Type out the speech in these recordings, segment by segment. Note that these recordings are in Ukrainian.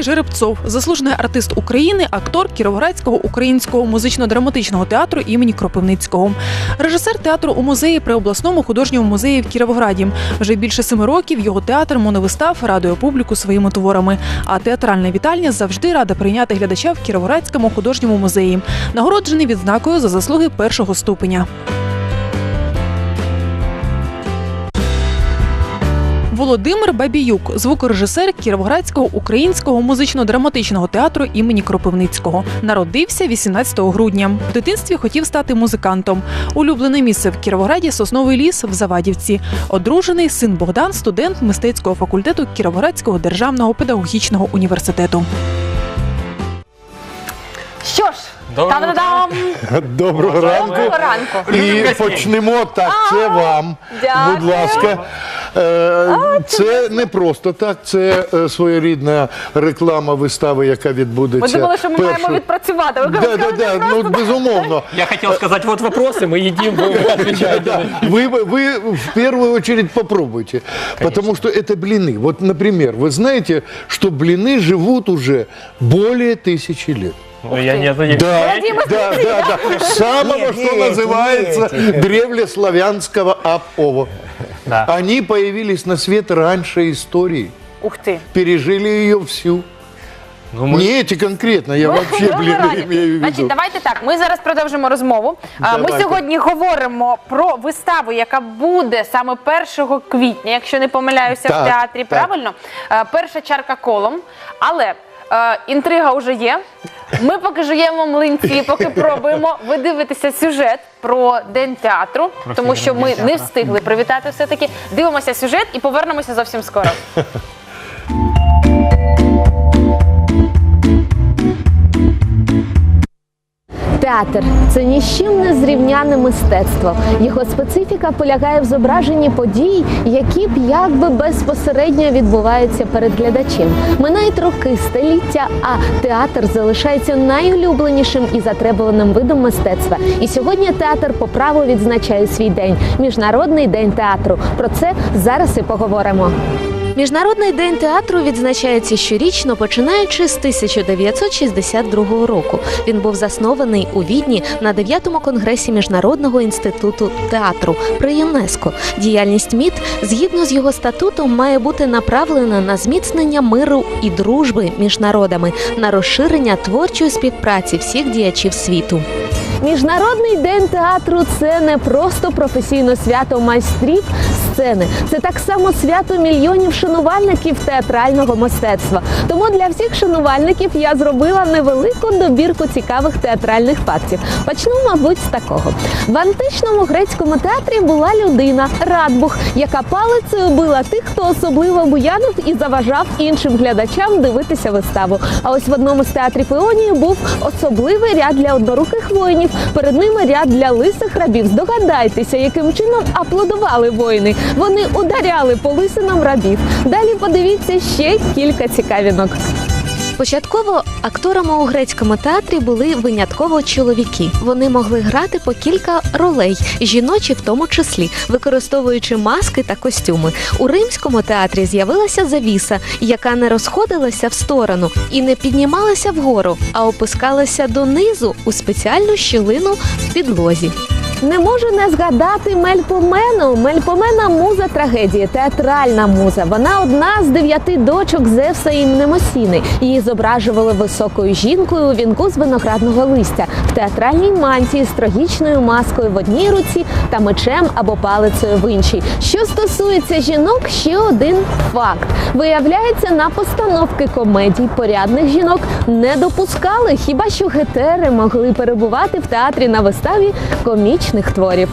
Василій Жеребцов, заслужений артист України, актор Кіровоградського українського музично-драматичного театру імені Кропивницького, режисер театру у музеї при обласному художньому музеї в Кіровограді. Вже більше семи років його театр моновистав радує публіку своїми творами. А театральна вітальня завжди рада прийняти глядача в Кіровоградському художньому музеї, нагороджений відзнакою за заслуги першого ступеня. Володимир Бабіюк, звукорежисер Кіровоградського українського музично-драматичного театру імені Кропивницького. Народився 18 грудня. В дитинстві хотів стати музикантом. Улюблене місце в Кіровограді сосновий ліс в Завадівці. Одружений син Богдан, студент мистецького факультету Кіровоградського державного педагогічного університету. Що ж, Доброго та-да-дам! Доброго ранку. Доброго ранку. І почнемо так. Це вам. дякую. Будь ласка. Е, Це не просто так, це е, своєрідна реклама вистави, яка Ми відбудеться. думали, що ми маємо першу- відпрацювати. Ви Да, кажете, да, да, ну безумовно. Я хотел сказать, вот вопросы, мы едим, вы отвечаете. Вы, вы в первую очередь попробуйте, потому что это блины. Вот, например, вы знаете, что блины живут уже более тысячи лет. Ну, я не знаю. Да, Владимир да, да, да. Самого, Нет, что нет, называется древлеславянского апова. Да. Они появились на свет раньше истории, Ух ти. пережили ее всю. Ну, мы... Не эти конкретно, я вообще, ранку. имею в Значить, давайте так. Ми зараз продовжимо розмову. А, Ми сьогодні говоримо про виставу, яка буде саме 1 квітня, якщо не помиляюся, в театрі. так. Правильно? Е, Перша чарка колом. Але е, інтрига вже є. Ми поки жуємо млинці, поки пробуємо. Ви дивитеся сюжет про день театру, тому що ми не встигли привітати все таки. Дивимося сюжет і повернемося зовсім скоро. Театр це ні з чим не зрівняне мистецтво. Його специфіка полягає в зображенні подій, які б якби безпосередньо відбуваються перед глядачем. Минають роки, століття, а театр залишається найулюбленішим і затребуваним видом мистецтва. І сьогодні театр по праву відзначає свій день міжнародний день театру. Про це зараз і поговоримо. Міжнародний день театру відзначається щорічно, починаючи з 1962 року. Він був заснований у Відні на 9-му конгресі Міжнародного інституту театру при ЮНЕСКО. Діяльність МІД, згідно з його статутом, має бути направлена на зміцнення миру і дружби між народами, на розширення творчої співпраці всіх діячів світу. Міжнародний день театру це не просто професійне свято майстрів сцени. Це так само свято мільйонів шанувальників театрального мистецтва. Тому для всіх шанувальників я зробила невелику добірку цікавих театральних фактів. Почну, мабуть, з такого: в античному грецькому театрі була людина Радбух, яка палицею била тих, хто особливо буянив і заважав іншим глядачам дивитися виставу. А ось в одному з театрів Іонії був особливий ряд для одноруких воїнів. Перед ними ряд для лисих рабів. Здогадайтеся, яким чином аплодували воїни. Вони ударяли по лисинам рабів. Далі подивіться ще кілька цікавінок. Початково акторами у грецькому театрі були винятково чоловіки. Вони могли грати по кілька ролей, жіночі в тому числі, використовуючи маски та костюми. У римському театрі з'явилася завіса, яка не розходилася в сторону і не піднімалася вгору, а опускалася донизу у спеціальну щілину в підлозі. Не можу не згадати Мельпомену. Мельпомена муза трагедії, театральна муза. Вона одна з дев'яти дочок Зевса і Мнемосіни. Її зображували високою жінкою у вінку з виноградного листя в театральній мантії з трагічною маскою в одній руці та мечем або палицею в іншій. Що стосується жінок, ще один факт: виявляється, на постановки комедій порядних жінок не допускали, хіба що гетери могли перебувати в театрі на виставі комічних творів.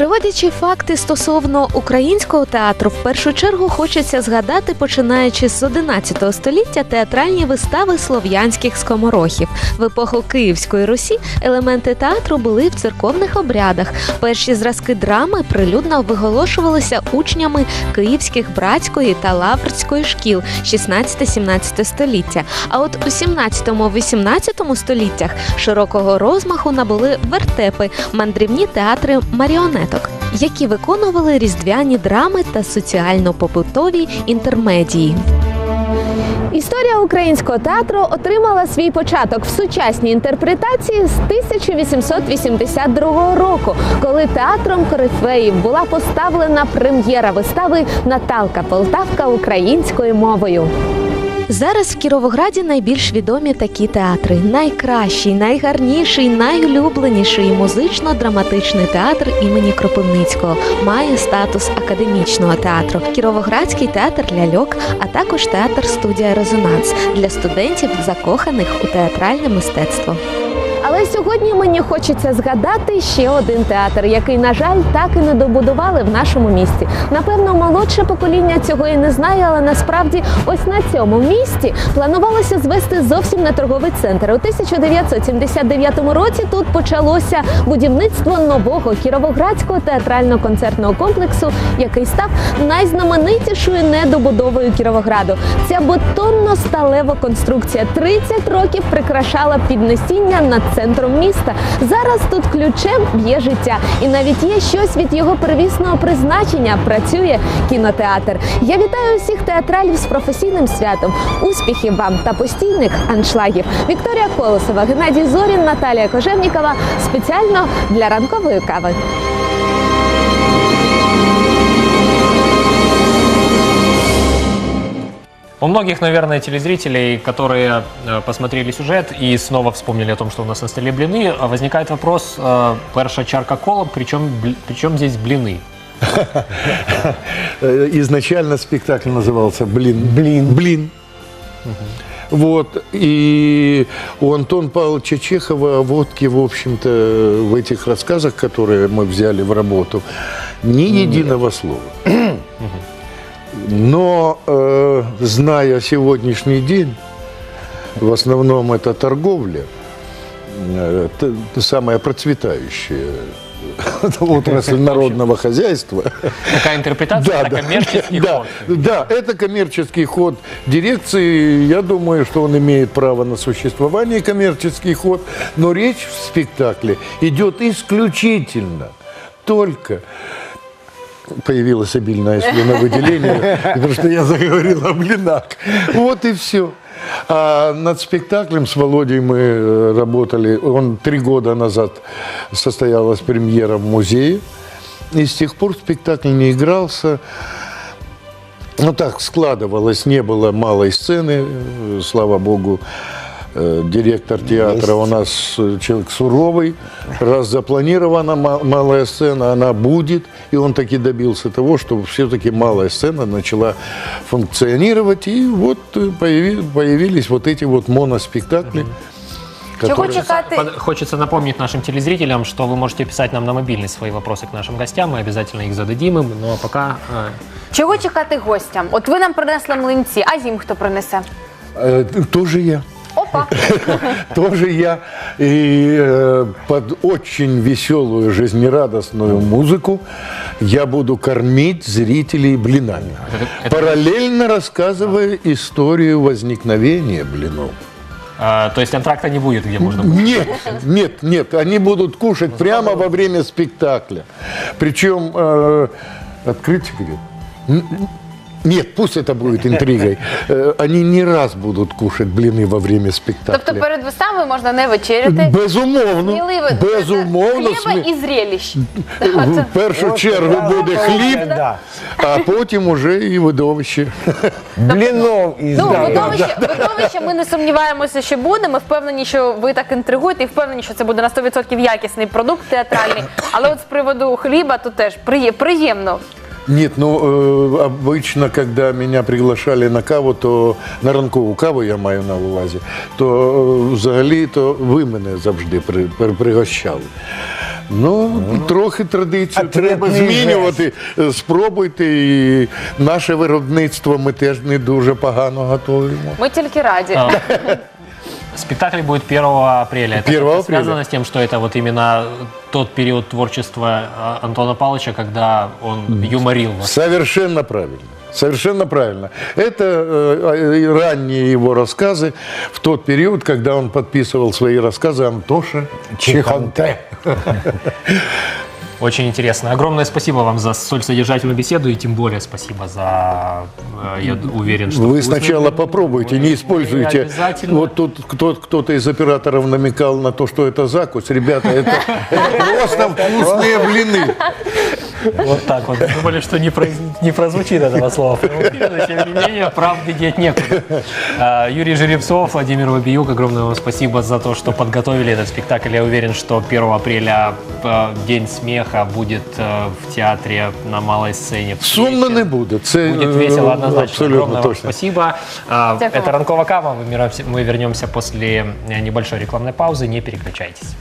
Приводячи факти стосовно українського театру, в першу чергу хочеться згадати, починаючи з 11 століття, театральні вистави слов'янських скоморохів. В епоху Київської Русі елементи театру були в церковних обрядах. Перші зразки драми прилюдно виголошувалися учнями київських братської та лаврської шкіл 16-17 століття. А от у 17-18 століттях широкого розмаху набули вертепи, мандрівні театри маріонеток, які виконували різдвяні драми та соціально-побутові інтермедії. Історія українського театру отримала свій початок в сучасній інтерпретації з 1882 року, коли театром корифеїв була поставлена прем'єра вистави Наталка Полтавка українською мовою. Зараз в Кіровограді найбільш відомі такі театри: найкращий, найгарніший, найулюбленіший музично-драматичний театр імені Кропивницького. Має статус академічного театру, Кіровоградський театр ляльок, а також театр студія Резонанс для студентів, закоханих у театральне мистецтво. Але сьогодні мені хочеться згадати ще один театр, який, на жаль, так і не добудували в нашому місті. Напевно, молодше покоління цього і не знає, але насправді ось на цьому місці планувалося звести зовсім не торговий центр. У 1979 році тут почалося будівництво нового кіровоградського театрально-концертного комплексу, який став найзнаменитішою недобудовою Кіровограду. Ця бетонно-сталева конструкція 30 років прикрашала піднесіння над центром міста. Зараз тут ключем б'є життя, і навіть є щось від його первісного призначення. Працює кінотеатр. Я вітаю усіх театралів з професійним святом. Успіхів вам та постійних аншлагів. Вікторія Колосова, Геннадій Зорін, Наталія Кожевнікова спеціально для ранкової кави. У многих, наверное, телезрителей, которые э, посмотрели сюжет и снова вспомнили о том, что у нас на столе блины, э, возникает вопрос, э, перша чарка кола, причем, причем здесь блины? Э, Изначально спектакль назывался «Блин». Блин. Блин. Вот. И у Антона Павловича Чехова о водке, в общем-то, в этих рассказах, которые мы взяли в работу, ни единого слова. Но, э, зная сегодняшний день, в основном это торговля, э, самая процветающая отрасль народного хозяйства. Такая интерпретация, это коммерческий да, ход. Да, это коммерческий ход дирекции. Я думаю, что он имеет право на существование, коммерческий ход. Но речь в спектакле идет исключительно только появилось обильное слюновыделение, потому что я заговорил о блинах. Вот и все. А над спектаклем с Володей мы э, работали. Он три года назад состоялась премьера в музее. И с тех пор спектакль не игрался. Ну так складывалось, не было малой сцены, э, слава богу. э, Директор театра у нас э, человек суровый. Раз запланирована ма- малая сцена, она будет. И он таки добился того, чтобы все-таки малая сцена начала функционировать. И вот э, появи- появились вот эти вот моноспектакли. Чого которые- чекати? Под- Хочется напомнить нашим телезрителям, что вы можете писать нам на мобильный свои вопросы к нашим гостям, мы обязательно их зададим им. Ну а пока э, Чого чекати гостям? От ви нам принесли млинці, а їм хто принесе? Э, Тоже я. Тоже я. И э, под очень веселую, жизнерадостную музыку я буду кормить зрителей блинами. Параллельно рассказывая историю возникновения блинов. э, то есть антракта не будет, где можно будет. Нет, нет, нет. Они будут кушать прямо во время спектакля. Причем э, открыть секрет. Н- Нет, пусть это будет интригой. Э, Они не раз будут кушать блины во время спектакля. Тобто перед виставою можна не вечеряти. Безумовно, Сміливо. безумовно, Хліба смі- і зрелищ. в першу чергу буде хліб, Да. а потім уже і видовище. Блинов из Ну, да, видовище, видовище ми не сумніваємося, що буде. Ми впевнені, що ви так інтригуєте, і впевнені, що це буде на 100% якісний продукт театральний. Але от з приводу хліба, то теж приє- приємно. Нет, ну э, обычно, когда меня приглашали на каву, то на ранкову каву я маю на увазі, то е, взагалі то ви мене завжди при, при, пригощали. Ну, трохи традицію треба Ответний змінювати. Е, Спробуйте. І наше виробництво ми теж не дуже погано готуємо. Ми тільки раді. Спектакль будет 1 апреля. Это 1 как-то апреля. связано с тем, что это вот именно тот период творчества а, Антона Павловича, когда он юморил вас. Совершенно правильно. Совершенно правильно. Это э, э, ранние его рассказы в тот период, когда он подписывал свои рассказы Антоша Чехонте. Очень интересно. Огромное спасибо вам за столь содержательную беседу и тем более спасибо за, э, я уверен, что Вы сначала попробуйте, не используйте. Обязательно. Вот тут кто- кто-то из операторов намекал на то, что это закус. Ребята, это, просто вкусные блины. Вот так вот. Думали, что не, произ- не прозвучит этого слова. но, Тем не менее, правды деть некуда. А, Юрий Жеребцов, Владимир Вабиюк, огромное вам спасибо за то, что подготовили этот спектакль. Я уверен, что 1 апреля э, День смеха будет э, в театре на малой сцене. Сумно не встречен. буде. Це Будет е, весело однозначно. абсолютно Огромное вам точно. спасибо. А, Дякую. Это Ранкова Кава. Мы вернемся- Мы вернемся после э, небольшой рекламной паузы. Не переключайтесь.